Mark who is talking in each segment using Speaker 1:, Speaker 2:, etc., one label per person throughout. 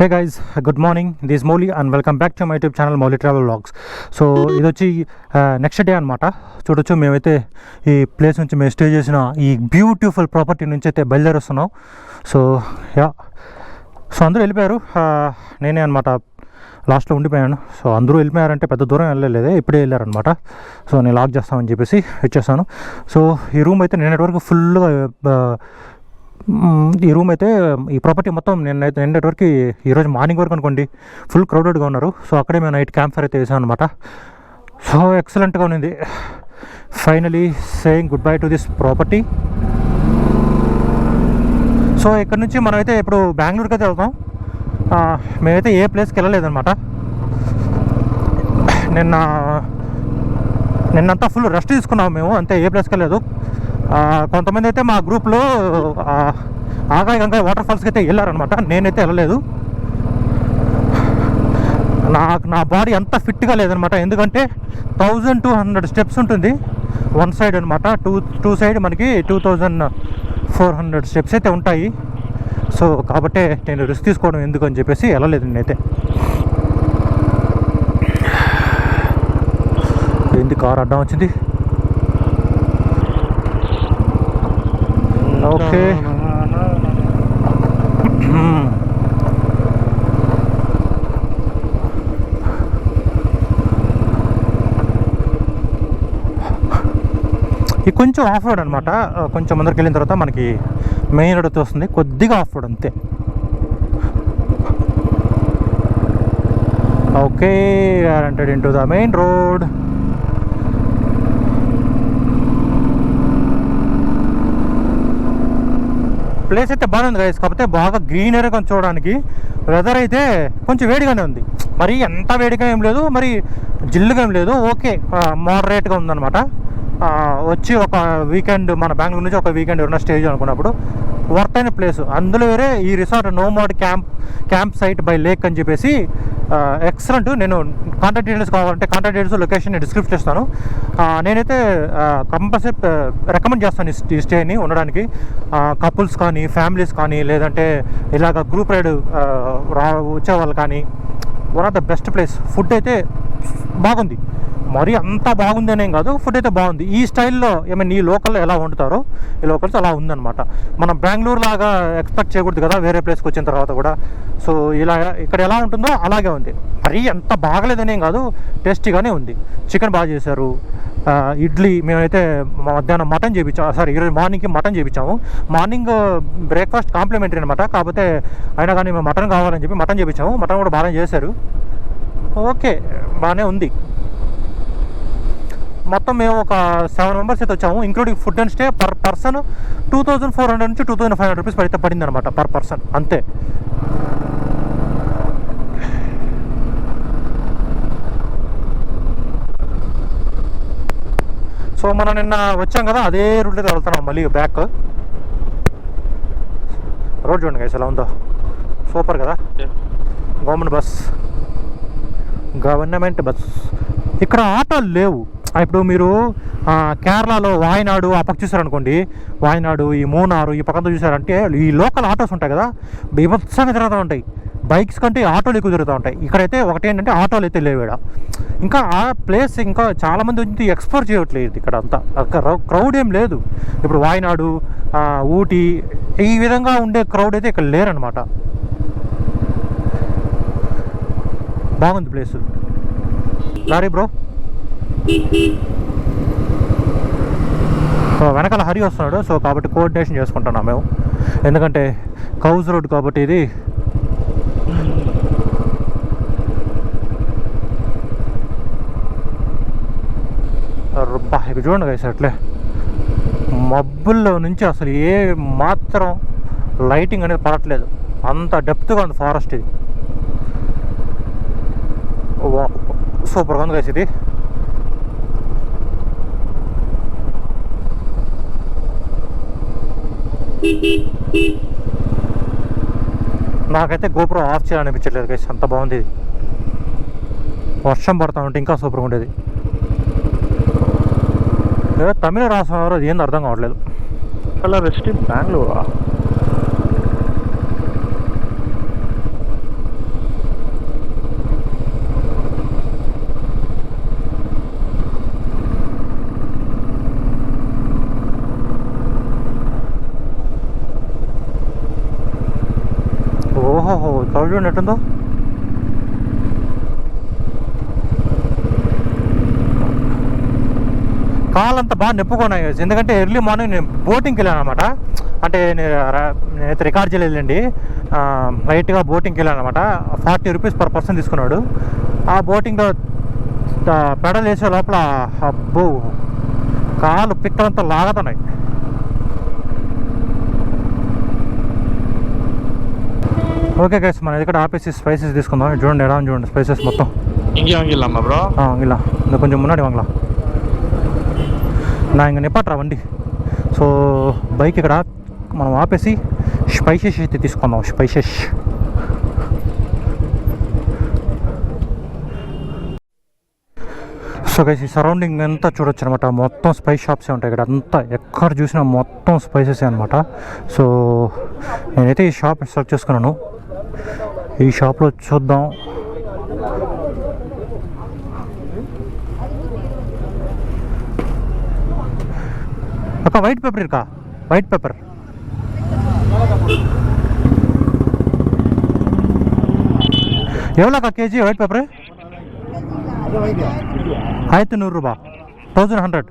Speaker 1: Hey guys good morning this Mouli and welcome back to my YouTube channel Mouli travel vlogs so ఇది వచ్చి next day అనమాట చూడొచ్చు మేమైతే ఈ place నుంచి మేము స్టే చేసిన ఈ బ్యూటిఫుల్ ప్రాపర్టీ నుంచి అయితే బయలుదేరుస్తున్నాం. సో యా సో అందరూ వెళ్ళిపోయారు. ఆ, నేనే అనమాట లాస్ట్లో ఉండిపోయాను. సో అందరూ వెళ్ళిపోయారంటే పెద్ద దూరం వెళ్ళలేదే. ఇప్పుడే వెళ్ళారనమాట సో నేను లాక్ చేస్తామని చెప్పేసి వచ్చేసాను. సో ఈ రూమ్ అయితే నిన్నటి వరకు ఫుల్గా ఈ రూమ్ అయితే ఈ ప్రాపర్టీ మొత్తం నిన్న నిన్నటి వరకు ఈరోజు మార్నింగ్ వరకు అనుకోండి ఫుల్ క్రౌడెడ్గా ఉన్నారు. సో అక్కడే మేము నైట్ క్యాంప్ ఫైర్ అయితే వేసాం అనమాట సో ఎక్సలెంట్గా ఉన్నింది. Finally saying goodbye to this property so ఇక్కడ నుంచి మనమైతే ఇప్పుడు బెంగళూరుకి అయితే వెళ్తాం. మేమైతే ఏ ప్లేస్కి వెళ్ళలేదన్నమాట. నిన్న నిన్నంతా ఫుల్ రెస్ట్ తీసుకున్నాము మేము అంతే ఏ ప్లేస్కి వెళ్ళలేదు. కొంతమంది అయితే మా గ్రూప్లో ఆ, ఆగాయ వాటర్ ఫాల్స్కి అయితే వెళ్ళారనమాట నేనైతే వెళ్ళలేదు. నాకు నా బాడీ అంత ఫిట్గా లేదనమాట ఎందుకంటే థౌజండ్ టూ హండ్రెడ్ స్టెప్స్ ఉంటుంది. వన్ సైడ్ అనమాట టూ టూ సైడ్ మనకి two thousand four hundred steps అయితే ఉంటాయి. సో కాబట్టే నేను రిస్క్ తీసుకోవడం ఎందుకు అని చెప్పేసి వెళ్ళలేదు నేనైతే. ఏంది కార్ అడ్డం వచ్చింది? ఓకే. ఇది కొంచెం ఆఫ్ రోడ్ అనమాట కొంచెం ముందరికి వెళ్ళిన తర్వాత మనకి మెయిన్ రోడ్ వస్తుంది. కొద్దిగా ఆఫ్ రోడ్ అంతే. Okay ended in the main road place అయితే బాగానే ఉంది గైస్ కాకపోతే బాగా గ్రీనరీ కొంచెం చూడడానికి. వెదర్ అయితే కొంచెం వేడిగానే ఉంది. మరి ఎంత వేడిగా ఏం లేదు. మరి జిల్లుగా ఏం లేదు. ఓకే మోడరేట్గా ఉందన్నమాట. వచ్చి ఒక వీకెండ్ మన బెంగళూరు నుంచి ఒక వీకెండ్ ఎవరైనా స్టేజ్ అనుకున్నప్పుడు వర్త్ అయిన ప్లేస్ అందులో వేరే ఈ resort nomad camp camp site by lake అని చెప్పేసి ఎక్సలెంట్ నేను కాంటాక్ట్ డీటెయిల్స్ కావాలంటే కాంటాక్ట్ డీటెయిల్స్ లొకేషన్ నేను డిస్క్రిప్షన్ ఇస్తాను. నేనైతే కంపల్సరీ రికమెండ్ చేస్తాను ఈ స్టేని ఉండడానికి. కపుల్స్ కానీ ఫ్యామిలీస్ కానీ లేదంటే ఇలాగ గ్రూప్ రైడ్ రా వచ్చేవాళ్ళు కానీ one of the best place food అయితే బాగుంది. మరీ అంత బాగుంది అనేం కాదు. ఫుడ్ అయితే బాగుంది. ఈ స్టైల్లో ఏమైనా ఈ లోకల్లో ఎలా వండుతారో ఈ లోకల్స్ అలా ఉందన్నమాట. మనం బెంగళూరు లాగా ఎక్స్పెక్ట్ చేయకూడదు కదా వేరే ప్లేస్కి వచ్చిన తర్వాత కూడా. సో ఇలా ఇక్కడ ఎలా ఉంటుందో అలాగే ఉంది. మరీ ఎంత బాగలేదనేం కాదు. టేస్టీగానే ఉంది. చికెన్ బాగా చేశారు. ఇడ్లీ మేమైతే మధ్యాహ్నం మటన్ చేయించాము సారీ ఈరోజు మార్నింగ్కి మటన్ చేయించాము మార్నింగ్ బ్రేక్ఫాస్ట్ కాంప్లిమెంటరీ అనమాట కాకపోతే అయినా కానీ మేము మటన్ కావాలని చెప్పి మటన్ చేయించాము మటన్ కూడా బాగానే చేశారు. ఓకే బాగానే ఉంది. మొత్తం మేము ఒక సెవెన్ మెంబర్స్ అయితే వచ్చాము. Including food and stay per person two thousand four hundred నుంచి two thousand five hundred rupees పడితే పడింది అనమాట పర్ పర్సన్. అంతే. సో మనం నిన్న వచ్చాం కదా అదే రూట్లో వెళ్తున్నాం మళ్ళీ బ్యాక్ రోడ్ చూడండి గైస్ ఎలా ఉందో. సూపర్ కదా? గవర్నమెంట్ బస్ గవర్నమెంట్ బస్ ఇక్కడ ఆటోలు లేవు. ఇప్పుడు మీరు కేరళలో వాయనాడు ఆ పక్క చూసారనుకోండి వాయనాడు ఈ మూనారు ఈ పక్కన చూసారంటే ఈ లోకల్ ఆటోస్ ఉంటాయి కదా బీభత్సంగా తిరుగుతూ ఉంటాయి. బైక్స్ కంటే ఆటోలు ఎక్కువ తిరుగుతూ ఉంటాయి. ఇక్కడైతే ఒకటి ఏంటంటే ఆటోలు అయితే లేవు ఈడ. ఇంకా ఆ ప్లేస్ ఇంకా చాలామంది వచ్చి ఎక్స్ప్లోర్ చేయట్లేదు ఇక్కడ అంతా. క్రౌడ్ ఏం లేదు. ఇప్పుడు వాయనాడు ఊటీ ఈ విధంగా ఉండే క్రౌడ్ అయితే ఇక్కడ లేరనమాట బాగుంది ప్లేస్. Sorry bro. వెనకాల హరి వస్తున్నాడు. సో కాబట్టి కోఆర్డినేషన్ చేసుకుంటున్నాం మేము. ఎందుకంటే కౌజ్ రోడ్ కాబట్టి ఇది అబ్బా ఇక చూడండి గైస్ అట్లే. మబ్బుల్లో నుంచి అసలు ఏ మాత్రం లైటింగ్ అనేది పడట్లేదు. అంత డెప్త్గా ఉంది ఫారెస్ట్ ఇది. సూపర్గా ఉంది గైస్ ఇది. నాకైతే గోపురం ఆఫ్ చేయాలనిపించట్లేదు గైస్ అంత బాగుంది ఇది. వర్షం పడతా ఉంటే ఇంకా సూపర్గా ఉండేది. లేదా తమిళ రాస్తున్నారు అది ఏంది అర్థం కావట్లేదు
Speaker 2: అలా రెస్ట్ ఇన్ బెంగళూరా ఓహోహో చదువు
Speaker 1: చూడండి ఎట్టుందో కాళ్ళంతా బాగా నొప్పుకున్నాయి. ఎందుకంటే ఎర్లీ మార్నింగ్ నేను బోటింగ్కి వెళ్ళాను అనమాట అంటే నేను నేనైతే రికార్డ్ చేయలేదండి లైట్గా బోటింగ్కి వెళ్ళాను అనమాట ఫార్టీ రూపీస్ పర్ పర్సన్ తీసుకున్నాడు. ఆ బోటింగ్లో పెడలు వేసే లోపల అబ్బో కాలు పిక్కలంతా లాగుతున్నాయి. ఓకే గైస్ మనం ఇక్కడ ఆపేసి స్పైసెస్ తీసుకుందాం. చూడండి ఎలా చూడండి స్పైసెస్ మొత్తం.
Speaker 2: ఇంకే
Speaker 1: వాంగిల్లా బ్రో ఇంకా కొంచెం మున్నాడు వంగలా. நான் ఇంక నిప్పట్రా వండి సో బైక్ ఇక్కడ మనం ఆపేసి స్పైసెస్ అయితే తీసుకుందాం స్పైసెస్. సో గైస్ ఈ సరౌండింగ్ అంతా చూడొచ్చు అనమాట మొత్తం స్పైస్ షాప్సే ఉంటాయి ఇక్కడ. అంతా ఎక్కడ చూసినా మొత్తం స్పైసెస్ అనమాట సో నేనైతే ఈ షాప్ సెలెక్ట్ చేసుకున్నాను. ఈ షాప్లో చూద్దాం. அக்கா ஒயிட் பேப்பர் இருக்கா ஒயிட் பேப்பர் எவ்வளோக்கா கேஜி ஒயிட் பேப்பரு ஆயிரத்தி నూరురూపా థౌజండ్ హండ్రెడ్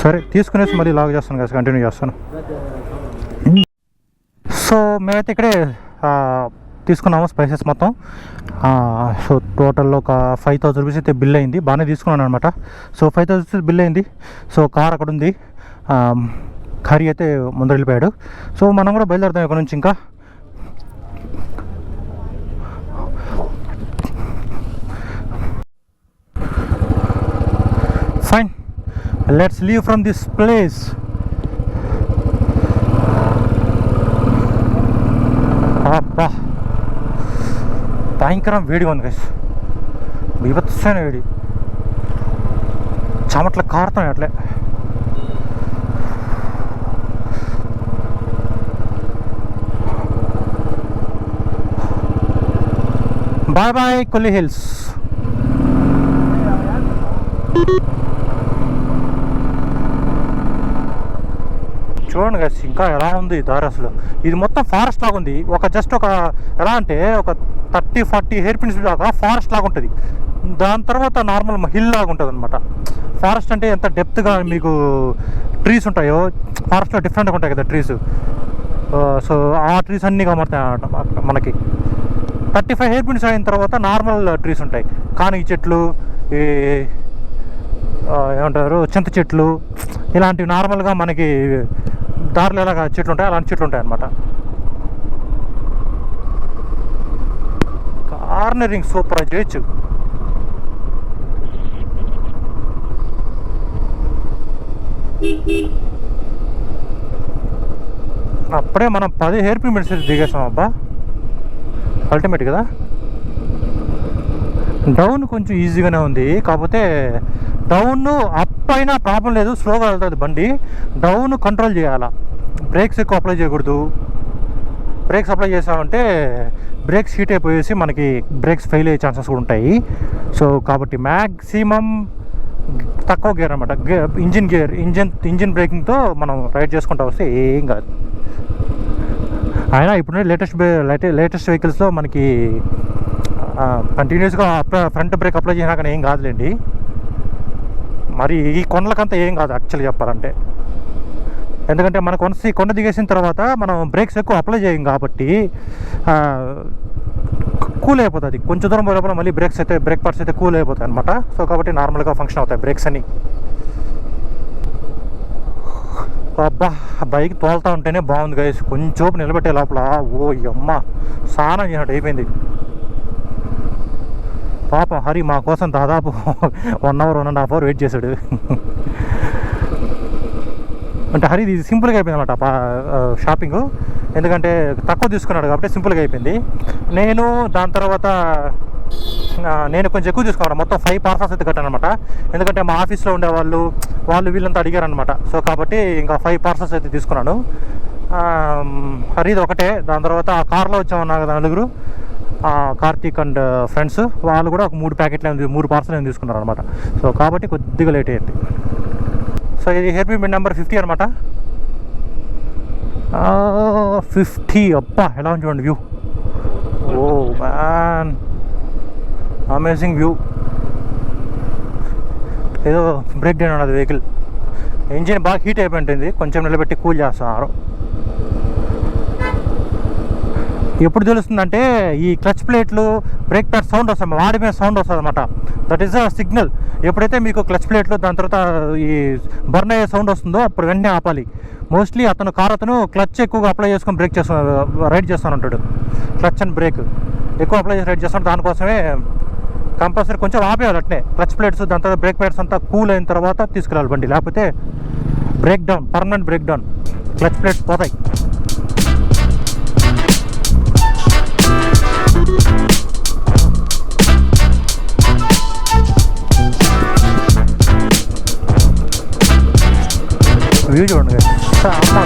Speaker 1: సరే తీసుకునేసి మళ్ళీ లాగ్ చేస్తాను కదా కంటిన్యూ చేస్తాను సో మేమైతే ఇక్కడే తీసుకున్నాము స్పైసెస్ మొత్తం. సో టోటల్లో ఒక ఫైవ్ థౌసండ్ రూపీస్ అయితే బిల్ అయింది. బాగానే తీసుకున్నాను అనమాట so five thousand rupees bill అయింది. సో కార్ అక్కడ ఉంది. ఖరీ కర్రీ అయితే ముందర వెళ్ళిపోయాడు. సో మనం కూడా బయలుదేరుతాం ఇక్కడ నుంచి ఇంకా. Fine let's leave from this place అబ్బా భయంకరం వేడిగా ఉంది గైస్ బీభత్సమైన వేడి. చెమట్లు కారుతున్నాయి అట్లే. బాయ్ బాయ్ కొల్లి హిల్స్ చూడండి గైస్ ఇంకా ఎలా ఉంది ఈ దారి అసలు? ఇది మొత్తం ఫారెస్ట్ లాగా ఉంది ఒక జస్ట్ ఒక ఎలా అంటే ఒక థర్టీ ఫార్టీ హెయిర్ పిన్స్ దాకా ఫారెస్ట్ లాగా ఉంటుంది. దాని తర్వాత నార్మల్ హిల్ లాగా ఉంటుంది అనమాట ఫారెస్ట్ అంటే ఎంత డెప్త్గా మీకు ట్రీస్ ఉంటాయో ఫారెస్ట్లో డిఫరెంట్గా ఉంటాయి కదా ట్రీస్. సో ఆ ట్రీస్ అన్నీ కమర్తాయి మనకి. థర్టీ ఫైవ్ హెయిర్ పిన్స్ అయిన తర్వాత నార్మల్ ట్రీస్ ఉంటాయి. కానీ చెట్లు ఈ ఏమంటారు చింత చెట్లు ఇలాంటివి నార్మల్గా మనకి దారిలో ఎలాగ చెట్లు ఉంటాయి అలాంటి చెట్లు ఉంటాయి అన్నమాట కార్నరింగ్ సూపర్ చేయొచ్చు. అప్పుడే మనం పది హెయిర్ పిన్ దిగేసాం అబ్బా. అల్టిమేట్ కదా? డౌన్ కొంచెం ఈజీగానే ఉంది. కాకపోతే డౌన్ అప్ అయినా ప్రాబ్లం లేదు స్లోగా వెళ్తుంది బండి. డౌన్ కంట్రోల్ చేయాలా. బ్రేక్స్ ఎక్కువ అప్లై చేయకూడదు. బ్రేక్స్ అప్లై చేసామంటే బ్రేక్స్ హీట్ అయిపోయేసి మనకి బ్రేక్స్ ఫెయిల్ అయ్యే ఛాన్సెస్ కూడా ఉంటాయి. సో కాబట్టి మ్యాక్సిమం తక్కువ గేర్ అనమాట ఇంజిన్ గేర్ ఇంజిన్ ఇంజిన్ బ్రేకింగ్తో మనం రైడ్ చేసుకుంటా వస్తే ఏం కాదు. అయినా ఇప్పుడు లేటెస్ట్ లేటెస్ట్ వెహికల్స్లో మనకి కంటిన్యూస్గా ఫ్రంట్ బ్రేక్ అప్లై చేసినా కానీ ఏం కాదులేండి. మరి ఈ కొండలకంతా ఏం కాదు యాక్చువల్గా చెప్పాలంటే. ఎందుకంటే మన కొండ కొండ దిగేసిన తర్వాత మనం బ్రేక్స్ ఎక్కువ అప్లై చేయం కాబట్టి కూల్ అయిపోతుంది. కొంచెం దూరం పోయే మళ్ళీ బ్రేక్స్ అయితే బ్రేక్ పార్ట్స్ అయితే కూల్ అయిపోతాయి అనమాట సో కాబట్టి నార్మల్గా ఫంక్షన్ అవుతాయి బ్రేక్స్ అని. అబ్బా బైక్ తోలుతా ఉంటేనే బాగుంది గైస్ కొంచెం నిలబెట్టే లోపల. ఓ అమ్మ స్నానం చేసినట్టు అయిపోయింది. పాపం హరి మా కోసం దాదాపు one hour one and half hour wait చేశాడు. అంటే హరి ఇది సింపుల్గా అయిపోయింది అనమాట షాపింగ్. ఎందుకంటే తక్కువ తీసుకున్నాడు కాబట్టి సింపుల్గా అయిపోయింది. నేను దాని తర్వాత నేను కొంచెం ఎక్కువ తీసుకున్నాను. మొత్తం ఫైవ్ పార్సల్స్ అయితే కట్టాను అనమాట ఎందుకంటే మా ఆఫీస్లో ఉండే వాళ్ళు వాళ్ళు వీళ్ళంతా అడిగారు అనమాట సో కాబట్టి ఇంకా ఫైవ్ పార్సల్స్ అయితే తీసుకున్నాను. ఆ, హరిది ఒకటే. దాని తర్వాత ఆ కార్లో వచ్చామన్నా కదా నలుగురు. Karthik and friends. వాళ్ళు కూడా ఒక మూడు ప్యాకెట్లు మూడు పార్సల్ ఏమో తీసుకున్నారు అనమాట సో కాబట్టి కొద్దిగా లేట్ అయ్యింది. సో ఇది హెయిర్ పిన్ నెంబర్ ఫిఫ్టీ అనమాట ఫిఫ్టీ అబ్బా ఎలా ఉంది చూడండి view oh man amazing view ఏదో బ్రేక్ డౌన్ ఉన్నది వెహికల్ ఇంజిన్ బాగా హీట్ అయిపోయింది. కొంచెం నిలబెట్టి కూల్ చేస్తున్నారు. ఎప్పుడు తెలుస్తుందంటే ఈ క్లచ్ ప్లేట్లు బ్రేక్ ప్యాడ్ సౌండ్ వస్తుంది మీద సౌండ్ వస్తుంది అనమాట దట్ ఈస్ అ సిగ్నల్ ఎప్పుడైతే మీకు క్లచ్ ప్లేట్లో దాని తర్వాత ఈ బర్న్ అయ్యే సౌండ్ వస్తుందో అప్పుడు వెంటనే ఆపాలి. మోస్ట్లీ అతను కార్ అతను క్లచ్ ఎక్కువగా అప్లై చేసుకొని బ్రేక్ చేస్తున్నాడు రైడ్ చేస్తాను అంటాడు. క్లచ్ అండ్ బ్రేక్ ఎక్కువ అప్లై చేసి రైడ్ చేస్తాడు దానికోసమే కంపల్సరీ కొంచెం ఆపేయాలి అట్నే. క్లచ్ ప్లేట్స్ దాని తర్వాత బ్రేక్ ప్లేట్స్ అంతా కూల్ అయిన తర్వాత తీసుకురావాలి బండి. లేకపోతే breakdown permanent breakdown clutch plates పోతాయి. వ్యూ చూడండి guys. అమ్మ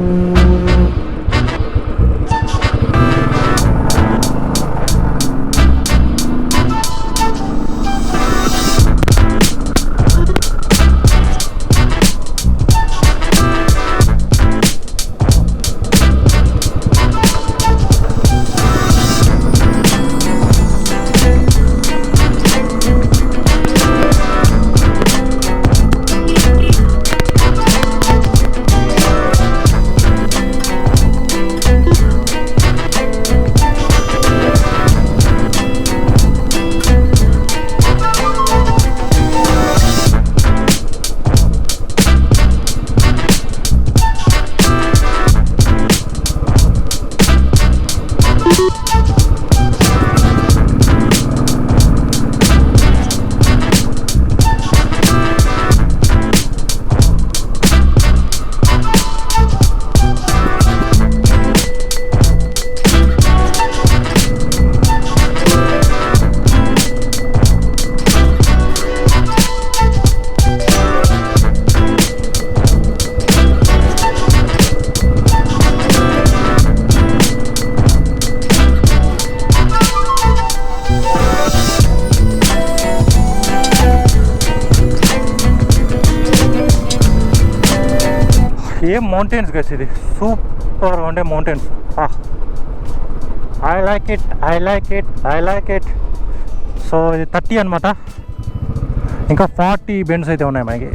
Speaker 1: Thank you. ఏం మౌంటైన్స్ గైస్ ఇది? సూపర్ ఉండే mountains I like it I like it I like it so ఇది థర్టీ అనమాట ఇంకా ఫార్టీ బెండ్స్ అయితే ఉన్నాయి మనకి.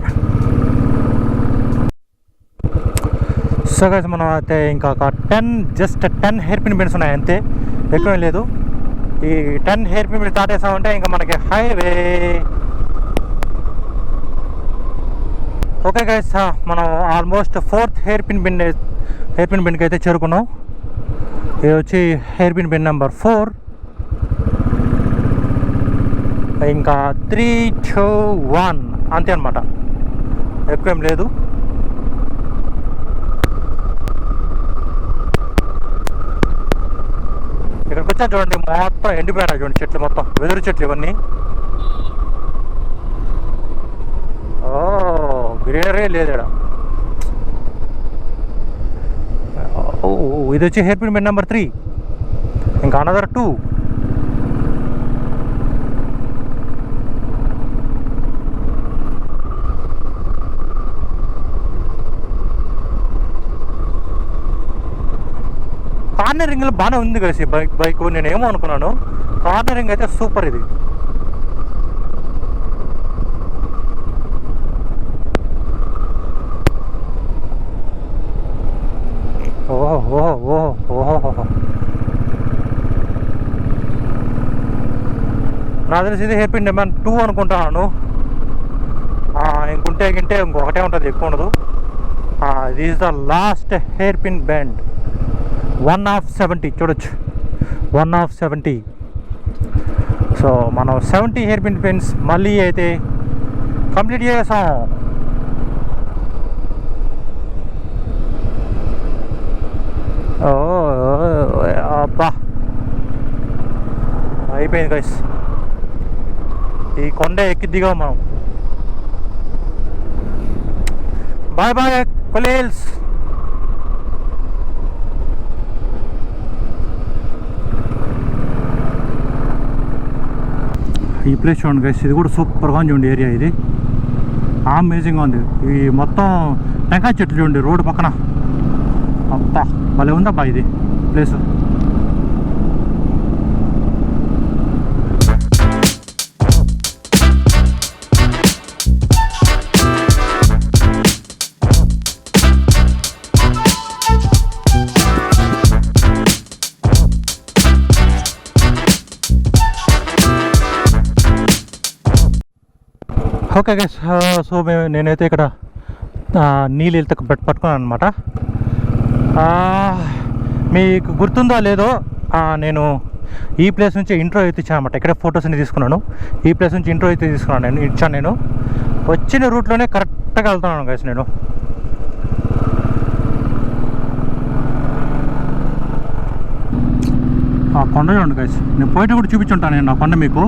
Speaker 1: సో గైస్ మనం అయితే ఇంకా ఒక ten just ten hairpin bends ఉన్నాయి అంతే. ఎక్కువ లేదు. ఈ టెన్ హెయిర్ పిన్ స్టార్ట్ చేసామంటే ఇంకా మనకి హైవే ఓకే గైస్ మనం almost fourth hairpin bend hairpin బిన్కి అయితే చేరుకున్నాం. ఇది వచ్చి hairpin bend number four ఇంకా త్రీ టూ వన్ అంతే అనమాట ఎక్కువేం లేదు. ఇక్కడికి వచ్చా చూడండి మొత్తం ఎండిపోయినాయి చూడండి చెట్లు మొత్తం. వెదురు చెట్లు ఇవన్నీ ఓ గ్రీనరీ లేదు ఇక్కడ ఓ ఇది వచ్చి hairpin bend number three ఇంకా అనదర్ టూ కార్నరింగ్లో బాగానే ఉంది కలిసి బైక్ బైక్. నేను ఏమో అనుకున్నాను కార్నరింగ్ అయితే సూపర్ ఇది. ఓహో. ఓహో నా తెలిసి ఇది హెయిర్ పిన్ టూ అనుకుంటాను. ఇంకుంటే గింటే ఇంకొకటే ఉంటుంది ఎక్కువ ఉండదు. This the last hairpin bend one of seventy చూడొచ్చు. వన్ ఆఫ్ సెవెంటీ సో మనం సెవెంటీ హెయిర్ పిన్ పెన్స్ మళ్ళీ అయితే కంప్లీట్ చేసాం ఓ అబ్బా. అయిపోయింది గైస్ ఈ కొండ ఎక్కి దిగాం మనం. బాయ్ బాయ్ కొలేల్స్. ఈ ప్లేస్ చూడండి గైస్ ఇది కూడా సూపర్గా ఉంది చూడండి ఏరియా ఇది. అమేజింగ్గా ఉంది. ఈ మొత్తం టెంకాయ చెట్లు చూడండి రోడ్డు పక్కన. అంతా. భలే ఉందబ్బా ఇది ప్లేస్. ఓకే గైస్ సో మేము నేనైతే ఇక్కడ నీళ్ళు వెళ్తే పట్ పట్టుకున్నాను అనమాట మీకు గుర్తుందో లేదో నేను ఈ ప్లేస్ నుంచి ఇంట్రో అయితే ఇచ్చాను అనమాట ఇక్కడ ఫొటోస్ అన్ని తీసుకున్నాను. ఈ ప్లేస్ నుంచి ఇంట్రో అయితే తీసుకున్నాను నేను ఇచ్చాను నేను. వచ్చిన రూట్లోనే కరెక్ట్గా వెళ్తున్నాను గైస్ నేను. ఆ కొండ చూడండి గైస్ నేను పోయేటప్పుడు చూపించుంటాను నేను ఆ కొండ మీకు.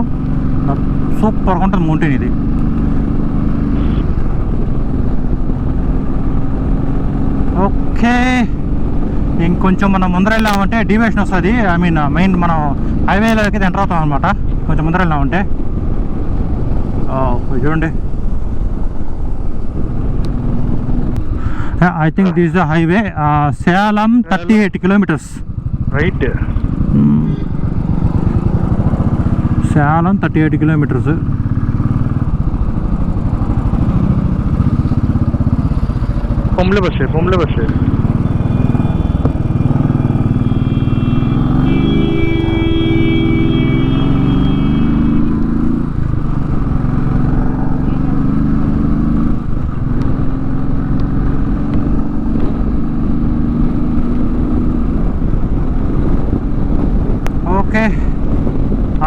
Speaker 1: సూపర్గా ఉంటుంది మౌంటైన్ ఇది. ఓకే. ఇంకొంచెం మనం ముందర వెళ్ళామంటే డివేషన్ వస్తుంది. ఐ మీన్ మెయిన్ మనం హైవేలోకి ఎంటర్ అవుతాం అనమాట కొంచెం ముందర వెళ్ళామంటే ఇది చూడండి I think this the highway Salem thirty eight kilometres
Speaker 2: right
Speaker 1: Salem thirty eight kilometres
Speaker 2: పొమ్లే బస్సే పొమ్లే బస్సే
Speaker 1: ఓకే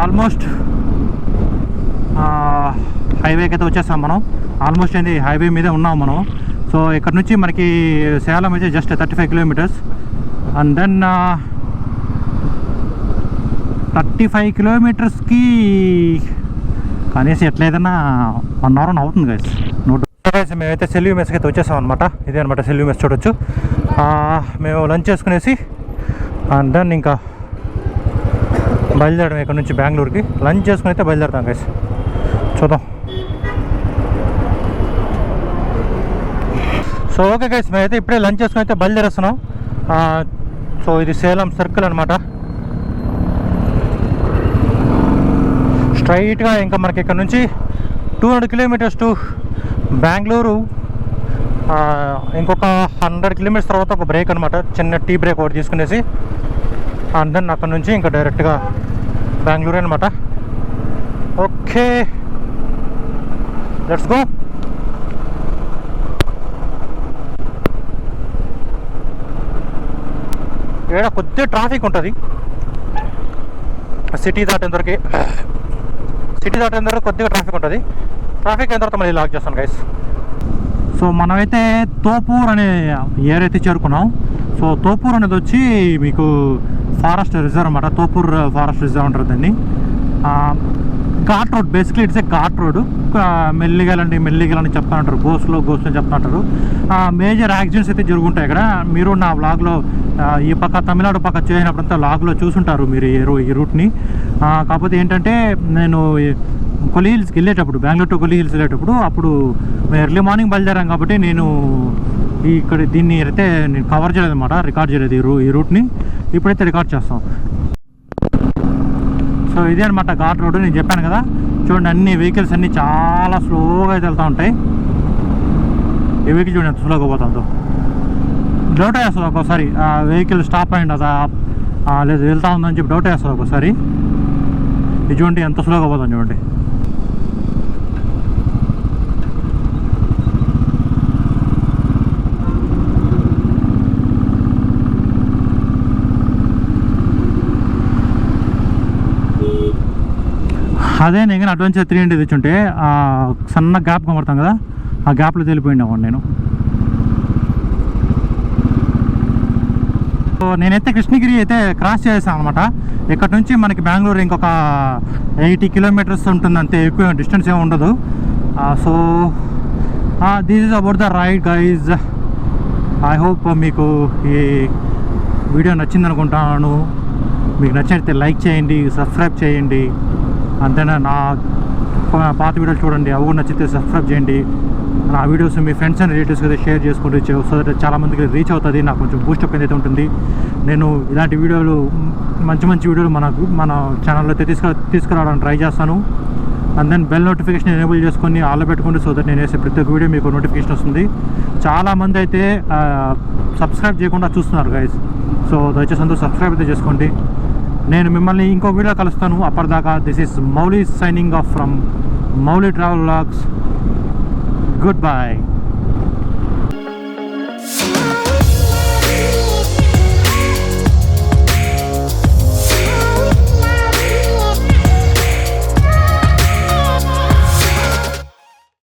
Speaker 1: ఆల్మోస్ట్ హైవేకి అయితే వచ్చేసాం మనం. ఆల్మోస్ట్ ఏంది హైవే మీదే ఉన్నాం మనం. సో ఇక్కడ నుంచి మనకి సేలం అయితే just thirty five kilometres and then thirty five కిలోమీటర్స్కి కనీసం ఎట్లేదన్నా వన్ అవర్ అవుతుంది గైస్ నోట్ గైస్ మేమైతే సెల్యూ మెస్కి అయితే వచ్చేసాం అనమాట ఇదే అనమాట సెల్యూ మెస్ చూడొచ్చు. మేము లంచ్ చేసుకునేసి అండ్ దెన్ ఇంకా బయలుదేరడం ఇక్కడ నుంచి బెంగళూరుకి. లంచ్ చేసుకుని అయితే బయలుదేరుతాం గైస్ చూద్దాం. సో ఓకే గైస్ మేమైతే ఇప్పుడే లంచ్ చేసుకుని అయితే బయలుదేరేస్తున్నాం. సో ఇది సేలం సర్కిల్ అనమాట స్ట్రైట్గా ఇంకా మనకి ఇక్కడ నుంచి two hundred kilometres to Bengaluru. ఇంకొక హండ్రెడ్ కిలోమీటర్స్ తర్వాత ఒక బ్రేక్ అనమాట చిన్న టీ బ్రేక్ ఒకటి తీసుకునేసి అండ్ దెన్ అక్కడ నుంచి ఇంకా డైరెక్ట్గా బెంగళూరు అనమాట ఓకే. లెట్స్ గో ఇక్కడ కొద్దిగా ట్రాఫిక్ ఉంటుంది. సిటీ దాటిన దొరికి సిటీ దాటిన వరకు కొద్దిగా ట్రాఫిక్ ఉంటుంది. ట్రాఫిక్ అయిన తర్వాత మళ్ళీ లాక్ చేస్తాను గైస్ సో మనమైతే తోపూర్ అనే ఏరియా అయితే చేరుకున్నాం. సో తోపూర్ అనేది వచ్చి మీకు ఫారెస్ట్ రిజర్వ్ అనమాట తోపూర్ ఫారెస్ట్ రిజర్వ్ అంటారు దాన్ని. Ghat road basically it's a ghat road. మెల్లిగా మెల్లిగలని చెప్తా ఉంటారు గోస్లో గోస్ అని చెప్తా ఉంటారు మేజర్ యాక్సిడెంట్స్ అయితే జరుగుంటాయి ఇక్కడ. మీరు నా వ్లాగ్లో ఈ పక్క తమిళనాడు పక్క చేసినప్పుడంతా లాగ్లో చూసుంటారు మీరు ఈ రూ ఈ రూట్ని. కాకపోతే ఏంటంటే నేను కొలి హిల్స్కి వెళ్ళేటప్పుడు బెంగళూరు టు కొలి హిల్స్ వెళ్ళేటప్పుడు అప్పుడు మేము ఎర్లీ మార్నింగ్ బయలుదేరాం కాబట్టి నేను ఇక్కడ దీన్ని అయితే నేను కవర్ చేయలేదు అనమాట రికార్డ్ చేయలేదు ఈ రూ ఈ రూట్ని. ఇప్పుడైతే రికార్డ్ చేస్తాం. సో ఇదే అనమాట ఘాట్ రోడ్ నేను చెప్పాను కదా. చూడండి అన్ని వెహికల్స్ అన్ని చాలా స్లోగా అయితే వెళ్తూ ఉంటాయి. ఈ వెహికల్ చూడండి ఎంత స్లోగా పోతుందో. డౌట్ వేస్తుంది ఒక్కోసారి. ఆ వెహికల్ స్టాప్ అయ్యింది అదా లేదు వెళ్తా ఉందని చెప్పి డౌట్ వేస్తుంది ఒక్కోసారి. ఇది చూడండి ఎంత స్లోగా పోతుంది చూడండి. అదే నేను కానీ అడ్వెంచర్ త్రీ హండ్రెడ్ తెచ్చుంటే ఆ సన్న గ్యాప్ కనబడతాం కదా ఆ గ్యాప్లో తెలిపోయిండేవాడిని నేను. సో నేనైతే కృష్ణగిరి అయితే క్రాస్ చేసాను అనమాట ఇక్కడ నుంచి మనకి బెంగళూరు ఇంకొక ఎయిటీ కిలోమీటర్స్ ఉంటుంది అంతే ఎక్కువ డిస్టెన్స్ ఏమి ఉండదు. So this is about the ride guys I hope మీకు ఈ వీడియో నచ్చింది అనుకుంటాను మీకు నచ్చినట్లయితే లైక్ చేయండి సబ్స్క్రైబ్ చేయండి. అంతేనా? నా పాత వీడియోలు చూడండి అవి కూడా నచ్చితే సబ్స్క్రైబ్ చేయండి. నా వీడియోస్ మీ ఫ్రెండ్స్ అండ్ రిలేటివ్స్ అయితే షేర్ చేసుకుంటూ సో దట్ చాలా రీచ్ అవుతుంది నాకు కొంచెం బూస్టప్ అయితే ఉంటుంది. నేను ఇలాంటి వీడియోలు మంచి మంచి వీడియోలు మనకు మన ఛానల్లో అయితే తీసుకు తీసుకురావడానికి ట్రై చేస్తాను. And then bell notification enable చేసుకొని ఆల్లో పెట్టుకుంటే సో దట్ నేను వేసే ప్రతి ఒక్క వీడియో మీకు నోటిఫికేషన్ వస్తుంది. చాలా మంది అయితే సబ్స్క్రైబ్ చేయకుండా చూస్తున్నారు గైస్ సో దయచేసి అందరూ సబ్స్క్రైబ్ అయితే చేసుకోండి. నేను మిమ్మల్ని ఇంకో వీడియో కలుస్తాను. అప్పటిదాకా this is Mouli signing off from Mouli travel vlogs goodbye